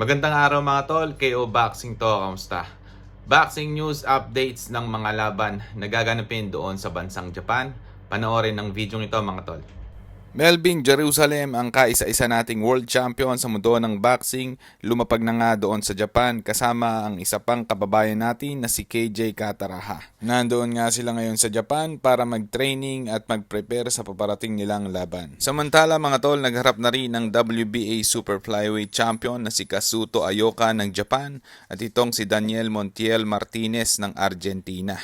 Magandang araw mga tol, KO Boxing to, kamusta? Boxing news updates ng mga laban na gaganapin doon sa bansang Japan. Panoorin ng video nito mga tol. Melvin Jerusalem ang kaisa-isa nating world champion sa mundo ng boxing, lumapag na nga doon sa Japan kasama ang isa pang kababayan natin na si KJ Kataraha. Nandoon nga sila ngayon sa Japan para mag-training at mag-prepare sa paparating nilang laban. Samantala mga tol, nagharap na rin ng WBA Super Flyweight Champion na si Kazuto Ayoka ng Japan at itong si Daniel Montiel Martinez ng Argentina.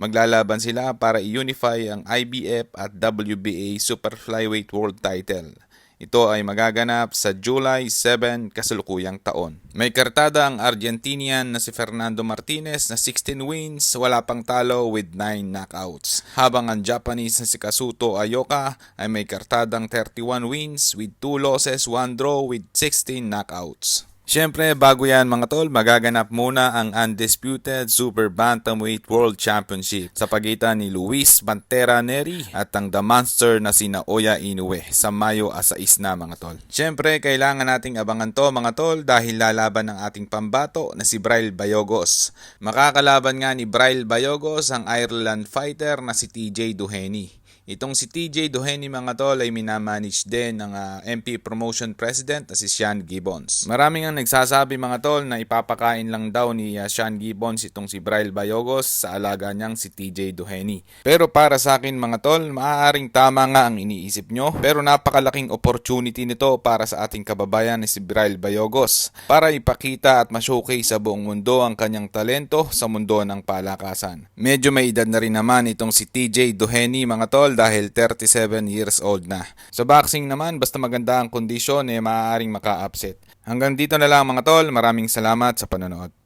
Maglalaban sila para i-unify ang IBF at WBA Super Flyweight World Title. Ito ay magaganap sa July 7 kasalukuyang taon. May kartada ang Argentinian na si Fernando Martinez na 16 wins, wala pang talo with 9 knockouts. Habang ang Japanese na si Kazuto Ayoka ay may kartadang 31 wins with 2 losses, 1 draw with 16 knockouts. Siyempre, bago yan mga tol, magaganap muna ang Undisputed Super Bantamweight World Championship sa pagitan ni Luis Pantera Neri at ang The Monster na si Naoya Inoue sa Mayo 6 na mga tol. Siyempre, kailangan nating abangan to mga tol dahil lalaban ng ating pambato na si Braille Bayogos. Makakalaban nga ni Braille Bayogos ang Ireland fighter na si TJ Duheny. Itong si TJ Duheny mga tol ay minamanage din ng ah, MP Promotion President na si Sean Gibbons. Maraming ang nagsasabi mga tol na ipapakain lang daw ni ah, Sean Gibbons itong si Braille Bayogos sa alaga niyang si TJ Duheny. Pero para sa akin mga tol, maaaring tama nga ang iniisip nyo pero napakalaking opportunity nito para sa ating kababayan ni si Braille Bayogos para ipakita at ma-showcase sa buong mundo ang kanyang talento sa mundo ng palakasan. Medyo may edad na rin naman itong si TJ Duheny mga tol dahil 37 years old na. Sa boxing naman, basta maganda ang kondisyon eh maaaring maka-upset. Hanggang dito na lang mga tol, maraming salamat sa panonood.